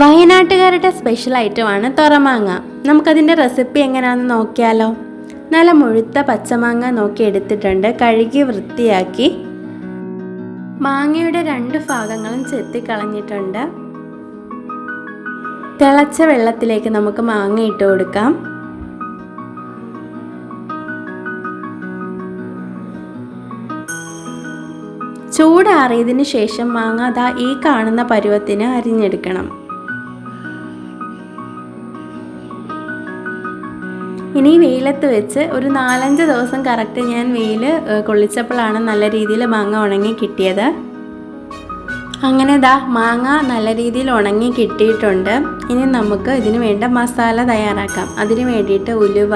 വയനാട്ടുകാരുടെ special ഐറ്റമാണ് തുറമാങ്ങ. നമുക്കതിന്റെ recipe എങ്ങനെയാണെന്ന് നോക്കിയാലോ? നല്ല മുഴുത്ത പച്ചമാങ്ങ നോക്കി എടുത്തിട്ടുണ്ട്. കഴുകി വൃത്തിയാക്കി. മാങ്ങയുടെ രണ്ട് ഭാഗങ്ങളും ചെത്തി കളഞ്ഞിട്ടുണ്ട്. തിളച്ച വെള്ളത്തിലേക്ക് നമുക്ക് മാങ്ങ ഇട്ട് കൊടുക്കാം. ചൂടാറിയതിന് ശേഷം മാങ്ങ ദാ ഈ കാണുന്ന പരുവത്തിന് അരിഞ്ഞെടുക്കണം. ഇനി വെയിലത്ത് വെച്ച് ഒരു നാലഞ്ച് ദിവസം കറക്റ്റ് ഞാൻ വെയിൽ കൊള്ളിച്ചപ്പോഴാണ് നല്ല രീതിയിൽ മാങ്ങ ഉണങ്ങി കിട്ടിയത്. അങ്ങനെ ദാ മാങ്ങ നല്ല രീതിയിൽ ഉണങ്ങി കിട്ടിയിട്ടുണ്ട്. ഇനി നമുക്ക് ഇതിന് വേണ്ട മസാല തയ്യാറാക്കാം. അതിന് വേണ്ടിയിട്ട് ഉലുവ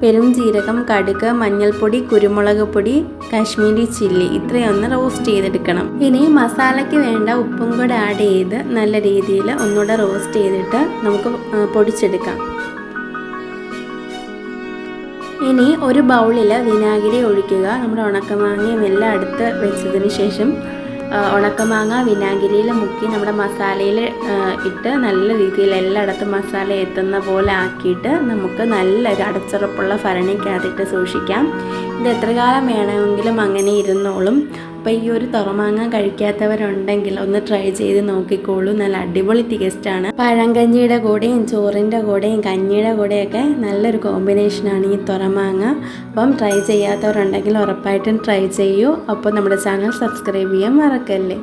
പെരും ജീരകം കടുക് മഞ്ഞൾപ്പൊടി കുരുമുളക് പൊടി കാശ്മീരി ചില്ലി ഇത്രയൊന്ന് റോസ്റ്റ് ചെയ്തെടുക്കണം. ഇനി മസാലയ്ക്ക് വേണ്ട ഉപ്പും കൂടെ ആഡ് ചെയ്ത് നല്ല രീതിയിൽ ഒന്നുകൂടെ റോസ്റ്റ് ചെയ്തിട്ട് നമുക്ക് പൊടിച്ചെടുക്കാം. ഇനി ഒരു ബൗളിൽ വിനാഗിരി ഒഴിക്കുക. നമ്മുടെ ഉണക്കമാങ്ങയും എല്ലാം അടുത്ത് വെച്ചതിന് ശേഷം ഉണക്കമാങ്ങ വിനാഗിരിയിൽ മുക്കി നമ്മുടെ മസാലയിൽ ഇട്ട് നല്ല രീതിയിൽ എല്ലായിടത്തും മസാല എത്തുന്ന പോലെ ആക്കിയിട്ട് നമുക്ക് നല്ലൊരു അടച്ചുറപ്പുള്ള ഭരണിക്കകത്തിട്ട് സൂക്ഷിക്കാം. ഇത് എത്ര കാലം വേണമെങ്കിലും അങ്ങനെ ഇരുന്നോളും. അപ്പോൾ ഈ ഒരു തുറമാങ്ങ കഴിക്കാത്തവരുണ്ടെങ്കിൽ ഒന്ന് ട്രൈ ചെയ്ത് നോക്കിക്കോളൂ. നല്ല അടിപൊളി ടേസ്റ്റാണ് പഴങ്കഞ്ഞിയുടെ കൂടെയും ചോറിന്റെ കൂടെയും കഞ്ഞിയുടെ കൂടെയൊക്കെ നല്ലൊരു കോമ്പിനേഷനാണ് ഈ തുറമാങ്ങ അപ്പം ട്രൈ ചെയ്യാത്തവരുണ്ടെങ്കിൽ ഉറപ്പായിട്ടും ട്രൈ ചെയ്യൂ. അപ്പോൾ നമ്മുടെ ചാനൽ സബ്സ്ക്രൈബ് ചെയ്യാൻ മറക്കല്ലേ.